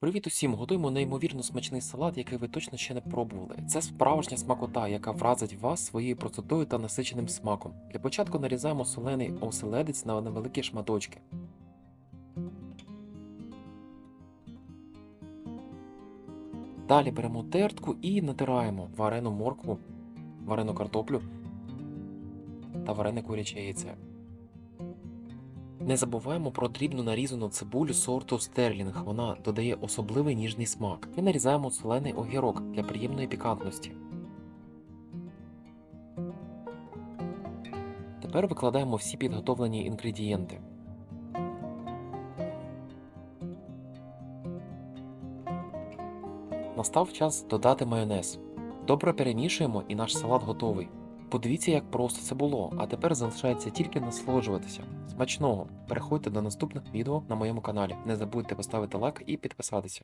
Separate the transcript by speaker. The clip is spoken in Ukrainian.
Speaker 1: Привіт усім! Готуємо неймовірно смачний салат, який ви точно ще не пробували. Це справжня смакота, яка вразить вас своєю простотою та насиченим смаком. Для початку нарізаємо солений оселедець на невеликі шматочки. Далі беремо тертку і натираємо варену моркву, варену картоплю та варене куряче яйце. Не забуваємо про дрібну нарізану цибулю сорту стерлінг. Вона додає особливий ніжний смак. І нарізаємо солений огірок для приємної пікантності. Тепер викладаємо всі підготовлені інгредієнти. Настав час додати майонез. Добре перемішуємо і наш салат готовий. Подивіться, як просто це було, а тепер залишається тільки насолоджуватися. Смачного! Переходьте до наступних відео на моєму каналі. Не забудьте поставити лайк і підписатися.